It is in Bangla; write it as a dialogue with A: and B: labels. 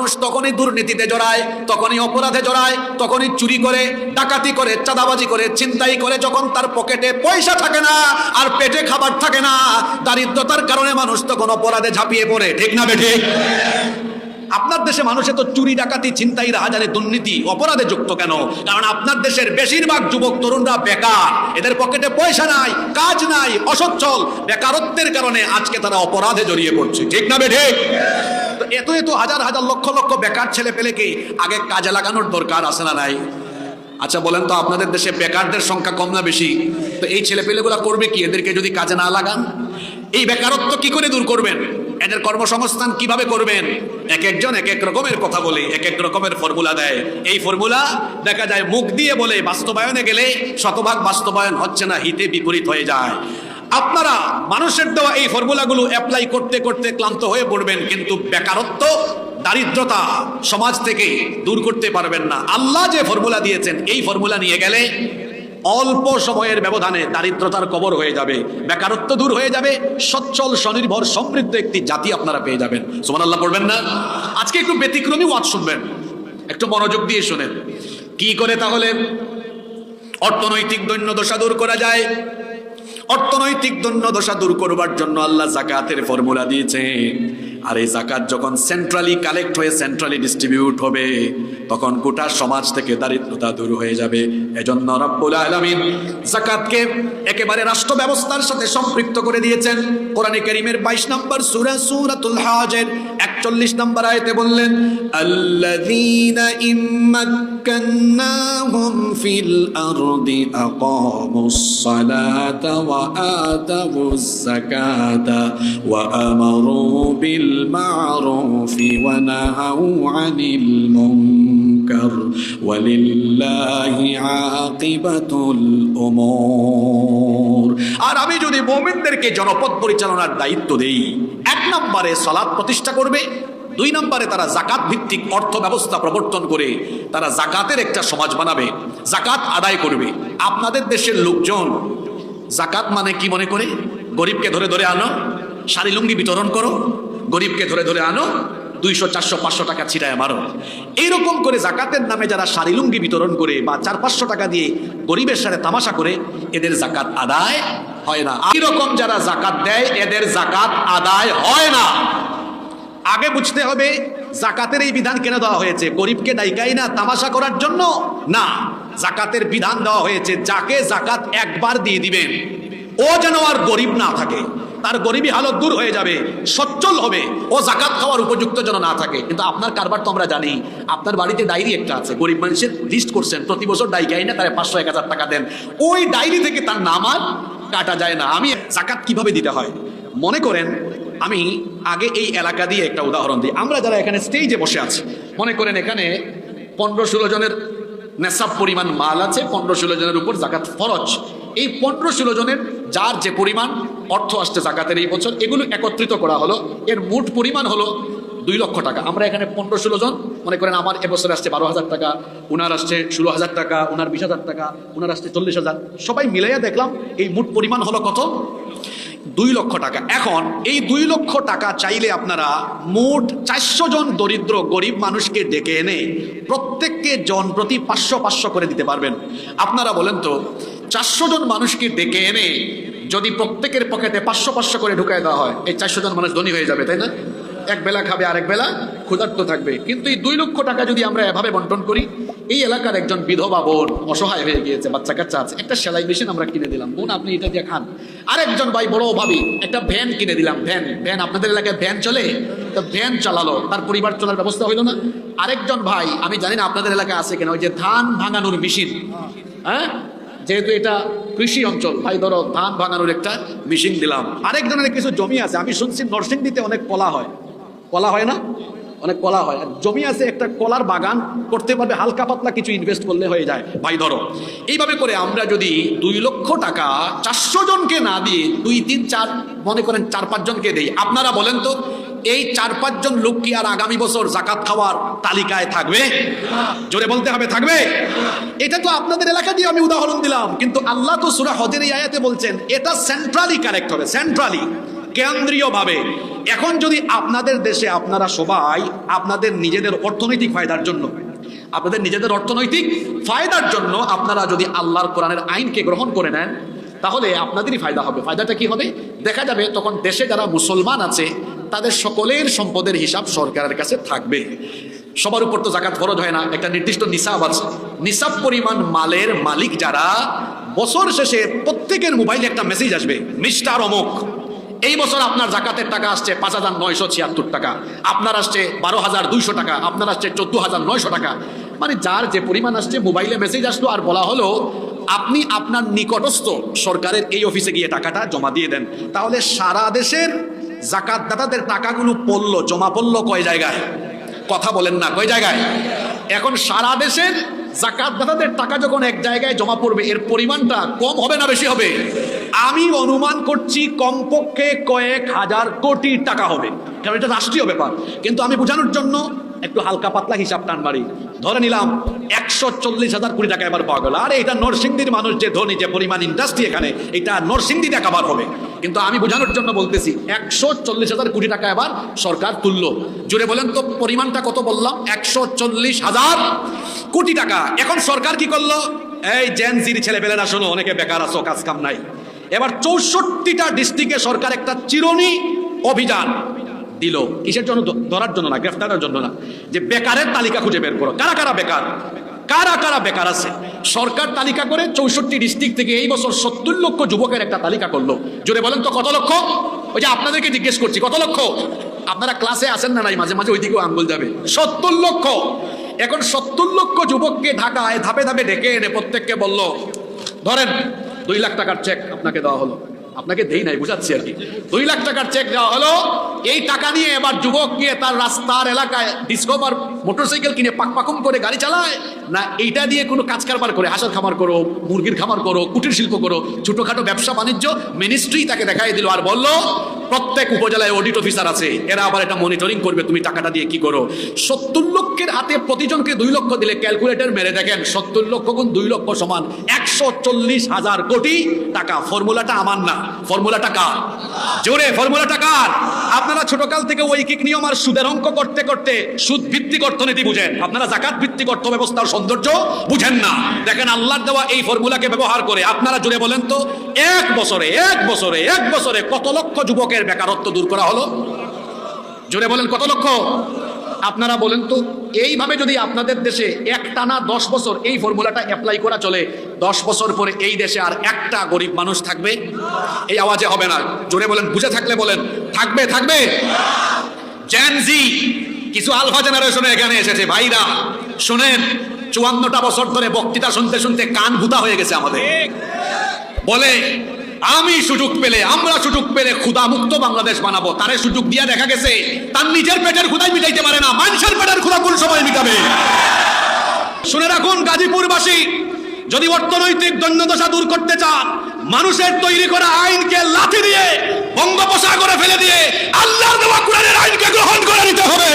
A: মানুষ তখনই দুর্নীতিতে জড়ায়, তখনই অপরাধে জড়ায়, তখনই চুরি করে, ডাকাতি করে, চাঁদাবাজি করে চিন্তাই করে, যখন তার পকেটে পয়সা থাকে না আর পেটে খাবার থাকে না, দারিদ্রতার কারণে মানুষ তখন অপরাধে ঝাঁপিয়ে পড়ে। ঠিক না বেঠিক আপনার দেশে মানুষে তো চুরি, ডাকাতি চিন্তাই রাহাজারে, দুর্নীতি, অপরাধে যুক্ত কেন? কারণ আপনার দেশের বেশিরভাগ যুবক, তরুণরা বেকার। এদের পকেটে পয়সা নাই, কাজ নাই, অসচ্ছল। বেকারত্বের কারণে আজকে তারা অপরাধে জড়িয়ে পড়ছে। ঠিক না বেঠে? এত এত হাজার হাজার লক্ষ লক্ষ বেকার ছেলে পেলেকে আগে কাজে লাগানোর দরকার আছে না নাই? আচ্ছা বলেন তো আপনাদের দেশে বেকারদের সংখ্যা কম না বেশি? তো এই ছেলে পেলেগুলা করবে কি? এদেরকে যদি কাজে না লাগান, এই বেকারত্ব কি করে দূর করবেন? এদের কর্মসংস্থান কীভাবে করবেন? এক একজন এক এক রকমের কথা বলে, এক এক রকমের ফর্মুলা দেয়। এই ফর্মুলা দেখা যায় মুখ দিয়ে বলে, বাস্তবায়নে গেলে শতভাগ বাস্তবায়ন হচ্ছে না, হিতে বিপরীত হয়ে যায়। আপনারা মানুষের দেওয়া এই ফর্মুলাগুলো অ্যাপ্লাই করতে করতে ক্লান্ত হয়ে পড়বেন, কিন্তু বেকারত্ব, দারিদ্রতা সমাজ থেকে দূর করতে পারবেন না। আল্লাহ যে ফর্মুলা দিয়েছেন, এই ফর্মুলা নিয়ে গেলে অল্প সময়ের ব্যবধানে দারিদ্রতার কবর হয়ে যাবে, বেকারত্ব দূর হয়ে যাবে, সচ্ছল, স্বনির্ভর, সমৃদ্ধ একটি জাতি আপনারা পেয়ে যাবেন। সুমান আল্লাহ পড়বেন না? আজকে একটু ব্যতিক্রমী ওয়াজ শুনবেন। একটু মনোযোগ দিয়ে শুনেন। কি করে তাহলে অর্থনৈতিক দৈন্য দশা দূর করা যায়? অর্থনৈতিক দশা দূর করবার জন্য আল্লাহ জাকাতের ফর্মুলা দিয়েছে আর এই জাকাত যখন সেন্ট্রালি কালেক্ট হয়ে সেন্ট্রালি ডিস্ট্রিবিউট হবে তখন গোটা সমাজ থেকে দারিদ্রতা দূর হয়ে যাবে। এজন্য রব্বুল আলামিন জাকাতকে একেবারে রাষ্ট্র ব্যবস্থার সাথে সম্পৃক্ত করে দিয়েছেন। কোরআনে কারীমের 22 নম্বর সূরা সূরাতুল হাজের 41 নম্বর আয়াতে বললেন, আল্লাযীনা ইম্মাক্কান্নাহুম ফিল আরদি আকামুস সালাতা ওয়া আতাবুজ যাকাতা ওয়া আমারু বিল মা'রুফি ওয়া মুনকার ওয়ালিল্লাহি আকিবাতুল উমুর আর আমি যদি মুমিনদেরকে জনপদ পরিচালনার দায়িত্ব দেই, এক নম্বরে সালাত প্রতিষ্ঠা করবে, দুই নম্বরে তারা জাকাত ভিত্তিক অর্থ ব্যবস্থা প্রবর্তন করে, তারা জাকাতের একটা সমাজ বানাবে জাকাত আদায় করবে। আপনাদের দেশের লোকজন জাকাত মানে কি মনে করে? গরিবকে ধরে ধরে আনো, শাড়ি লুঙ্গি বিতরণ করো, গরিবকে ধরে ধরে আনো দুইশো, চারশো, পাঁচশো টাকা ছিটায় মারো এইরকম করে জাকাতের নামে যারা শাড়ি লুঙ্গি বিতরণ করে বা চার, পাঁচশো টাকা দিয়ে গরিবের সাথে তামাশা করে, এদের জাকাত আদায় হয় না। এইরকম যারা জাকাত দেয়, এদের জাকাত আদায় হয় না। আগে বুঝতে হবে, জাকাতের এই বিধান কেন দেওয়া হয়েছে? গরিবকে ডাইকাই না তামাশা করার জন্য? না, জাকাতের বিধান দেওয়া হয়েছে, যাকে জাকাত একবার দিয়ে দিবেন, ও যেন আর গরিব না থাকে। তার গরিবী হালত দূর হয়ে যাবে, সচ্ছল হবে, ও জাকাত খাওয়ার উপযুক্ত যেন না থাকে। কিন্তু আপনার কারবার তো আমরা জানি, আপনার বাড়িতে ডায়েরি একটা আছে, গরিব মানুষের লিস্ট করছেন, প্রতি বছর ডাইকাই না, তারা পাঁচশো, এক হাজার টাকা দেন। ওই ডায়েরি থেকে তার নাম আর কাটা যায় না। আমি জাকাত কীভাবে দিতে হয়? মনে করেন, আমি আগে এই এলাকা দিয়ে একটা উদাহরণ দিই। আমরা যারা এখানে স্টেজে বসে আছি, মনে করেন এখানে পনেরো ষোলো জনের নেশাব পরিমাণ মাল আছে, পনেরো ষোলো জনের উপর জাকাত ফরজ। এই পনেরো ষোলো জনের যার যে পরিমাণ অর্থ আসছে জাকাতের এই বছর, এগুলো একত্রিত করা হলো। এর মোট পরিমাণ হলো দুই লক্ষ টাকা। আমরা এখানে পনেরো ষোলো জন, মনে করেন আমার এবছর আসছে বারো হাজার টাকা, উনার আসছে ষোলো হাজার টাকা, উনার বিশ হাজার টাকা, উনার আসছে চল্লিশ হাজার। সবাই মিলাইয়া দেখলাম, এই মোট পরিমাণ হলো কত? দুই লক্ষ টাকা। এখন এই দুই লক্ষ টাকা চাইলে আপনারা মোট চারশো জন দরিদ্র গরিব মানুষকে ডেকে এনে প্রত্যেককে জন প্রতি পাঁচশো পাঁচশো করে দিতে পারবেন। আপনারা বলেন তো, চারশো জন মানুষকে ডেকে এনে যদি প্রত্যেকের পকেটে পাঁচশো পাঁচশো করে ঢুকায় দেওয়া হয়, এই চারশো জন মানুষ ধনী হয়ে যাবে, তাই না? এক বেলা খাবে, আরেক বেলা ক্ষুধার্ত থাকবে। কিন্তু এই দুই লক্ষ টাকা যদি আমরা এভাবে বন্টন করি, এই এলাকার একজন বিধবা বোন অসহায় হয়ে গিয়েছে, বাচ্চা কাচ্চা আছে, একটা সেলাই মেশিন আমরা কিনে দিলাম। বোন, আপনি এটা দিয়ে খান। আরেকজন ভাই, বড় ভাবি, একটা ভ্যান কিনে দিলাম, ভ্যান। ভ্যান, আপনাদের এলাকায় ভ্যান চলে? তো ভ্যান চালালো, তার পরিবার চলার ব্যবস্থা হইল না। আরেকজন ভাই, আমি জানি না আপনাদের এলাকায় আছে কিনা, ওই যে ধান ভাঙানোর মেশিন। হ্যাঁ? যেহেতু এটা কৃষি অঞ্চল, ভাই ধরো ধান ভাঙানোর একটা মেশিন দিলাম। আরেক ধরনের কিছু জমি আছে, আমি শুনছি নরসিংদীতে অনেক কলা হয়। কলা হয় না? অনেক কলা হয়। আর জমি আছে, একটা কলার বাগান করতে পারবে, হালকা পাতলা কিছু ইনভেস্ট করলে হয়ে যায়। ভাই ধরো, এইভাবে করে আমরা যদি দুই লক্ষ টাকা চারশো জনকে না দিয়ে দুই, তিন, চার, মনে করেন চার, পাঁচ জনকে দেই, আপনারা বলেন তো এই চার, পাঁচজন লোক কি আর আগামী বছর জাকাত খাওয়ার তালিকায় থাকবে? জোরে বলতে হবে, থাকবে? এটা তো আপনাদের এলাকা দিয়ে আমি উদাহরণ দিলাম, কিন্তু আল্লাহ তো সুরা হজের এই আয়াতে বলছেন, এটা সেন্ট্রালি কারেক্ট হবে সেন্ট্রালি কেন্দ্রীয়ভাবে। এখন যদি আপনাদের দেশে আপনারা সবাই আপনাদের নিজেদের অর্থনৈতিক ফায়দার জন্য, আপনাদের নিজেদের অর্থনৈতিক ফায়দার জন্য আপনারা যদি আল্লাহর কোরআনের আইনকে গ্রহণ করে নেন, তাহলে আপনাদেরই ফায়দা হবে। ফায়দাটা কি হবে? দেখা যাবে তখন দেশে যারা মুসলমান আছে তাদের সকলের সম্পদের হিসাব সরকারের কাছে থাকবে। সবার উপর তো জাকাত ফরজ হয় না। একটা নির্দিষ্ট নিসাব আছে। নিসাব পরিমাণ মালের মালিক যারা, বছর শেষে প্রত্যেকের মোবাইলে একটা মেসেজ আসবে, মিস্টার অমুক, এই বছর আপনার জাকাতের টাকা আসছে পাঁচ হাজার নয়শো ছিয়াত্তর টাকা, আপনার আসছে বারো হাজার দুইশো টাকা, আপনার আসছে চোদ্দ হাজার নয়শো টাকা। মানে যার যে পরিমাণ আসছে, মোবাইলে মেসেজ আসলো আর বলা হলো, আপনি আপনার নিকটস্থ সরকারের এই অফিসে গিয়ে টাকাটা জমা দিয়ে দেন। তাহলে সারা দেশের জাকাত দাতাদের টাকাগুলো পড়ল, জমা পড়ল কয় জায়গায়? কথা বলেন না, কয় জায়গায়? এখন সারা দেশের জাকাত দাতাদের টাকা যখন এক জায়গায় জমা পড়বে, এর পরিমাণটা কম হবে না বেশি হবে? আমি অনুমান করছি কমপক্ষে কয়েক হাজার কোটি টাকা হবে। কারণ এটা রাষ্ট্রীয় ব্যাপার। কিন্তু আমি বোঝানোর জন্য একটু হালকা পাতলা হিসাব টান মারি। ধরে নিলাম, একশো চল্লিশ হাজার কোটি টাকা এবার পাওয়া গেল। আরে, এটা নরসিংদীর মানুষ যে ধনী, যে পরিমাণ ইন্ডাস্ট্রি এখানে, এটা নরসিংদীতে কাবার হবে। কিন্তু আমি বোঝানোর জন্য বলতেছি, একশো চল্লিশ হাজার কোটি টাকা এবার সরকার তুললো। জুড়ে বলেন তো, পরিমাণটা কত বললাম? একশো চল্লিশ হাজার কোটি টাকা। এখন সরকার কি করল? এই জেন জির ছেলেপেলেরা, শোনো, অনেকে বেকার আছো, কাজ কাম নাই। এবার চৌষট্টিটা ডিস্ট্রিক্টে সরকার একটা চিরনি অভিযান। দিল। কিসের জন্য? ধরার জন্য না, গ্রেফতারের জন্য না। যে বেকারের তালিকা খুঁজে বের করো। কারা কারা বেকার? কারা কারা বেকার আছে? সরকার তালিকা করে চৌষট্টি ডিস্ট্রিক্ট থেকে এই বছর সত্তর লক্ষ যুবকের একটা তালিকা করল। জোরে বলেন তো, কত লক্ষ? ওই যে আপনাদেরকে জিজ্ঞেস করছি, কত লক্ষ? আপনারা ক্লাসে আসেন না নাই, মাঝে মাঝে ওইদিকেও আঙ্গুল যাবে। সত্তর লক্ষ। এখন সত্তর লক্ষ যুবককে ঢাকায় ধাপে ধাপে ডেকে এনে প্রত্যেককে বলল, ধরেন দুই লাখ টাকার চেক আপনাকে দেওয়া হলো। আপনাকে দেই নাই, বুঝাচ্ছি আর কি। দুই লাখ টাকার চেক দেওয়া হলো এই টাকা নিয়ে এবার যুবক গিয়ে তার রাস্তার এলাকায় ডিসকভার মোটরসাইকেল কিনে পাক পাকুম করে গাড়ি চালায়। না, এইটা দিয়ে কোনো কাজ কারবার করে। হাঁসের খামার করো, মুরগির খামার করো, কুটির শিল্প করো, ছোটোখাটো ব্যবসা বাণিজ্য মিনিস্ট্রি তাকে দেখাই দিল আর বলল, প্রত্যেক উপজেলায় অডিট অফিসার আছে। এরা আবার এটা মনিটরিং করবে, তুমি টাকাটা দিয়ে কি করো? সত্তর লক্ষের হাতে প্রতিজনকে দুই লক্ষ দিলে ক্যালকুলেটর মেরে দেখেন, সত্তর লক্ষ গুণ দুই লক্ষ সমান একশো চল্লিশ হাজার কোটি টাকা। ফর্মুলাটা আমার না। ফর্মুলাটা কার? জোরে, ফর্মুলাটা কার? আপনারা ছোটকাল থেকে ঐকিক নিয়ম আর সুদের অঙ্ক করতে করতে সুদ ভিত্তিক অর্থনীতি বুঝেন। আপনারা জাকাত ভিত্তিক অর্থ ব্যবস্থার সৌন্দর্য বুঝেন না। দেখেন আল্লাহর দেওয়া এই ফর্মুলাকে ব্যবহার করে আপনারা জুড়ে বলেন তো, এক বছরে এক বছরে এক বছরে কত লক্ষ যুবকের বেকারত্ব দূর করা হলো? জুড়ে বলেন কত লক্ষ? আপনারা বলেন তো, এইভাবে যদি আপনাদের দেশে এক টানা দশ বছর এই ফর্মুলাটা অ্যাপ্লাই করা চলে, দশ বছর পরে এই দেশে আর একটা গরিব মানুষ থাকবে? এই আওয়াজে হবে না। জোরে বলেন, বুঝে থাকলে বলেন। থাকবে থাকবে? জ্যানজি কিছু আলফা জেনারেশনে এখানে এসেছে। ভাইরা, শোনেন, চুয়ান্নটা বছর ধরে বক্তৃতা শুনতে শুনতে কান ভুতা হয়ে গেছে আমাদের। বলে আমি সুযোগ পেলে, আমরা সুযোগ পেলে ক্ষুদা মুক্ত বাংলাদেশ বানাবো। তারে সুযোগ দিয়া দেখা গেছে, তার নিজের পেটের ক্ষুদাই মিটাইতে পারে না, মানুষের পেটের ক্ষুদা কোন সময় মিটাবে? শুনে রাখুন, গাজীপুরবাসী, যদি অর্থনৈতিক দৈন্যদশা দূর করতে চান, মানুষের তৈরি করা আইনকে লাথি দিয়ে, বঙ্গোপসাগরে ফেলে দিয়ে, আল্লাহর দেওয়া কোরআনের আইনকে গ্রহণ করে নিতে হবে।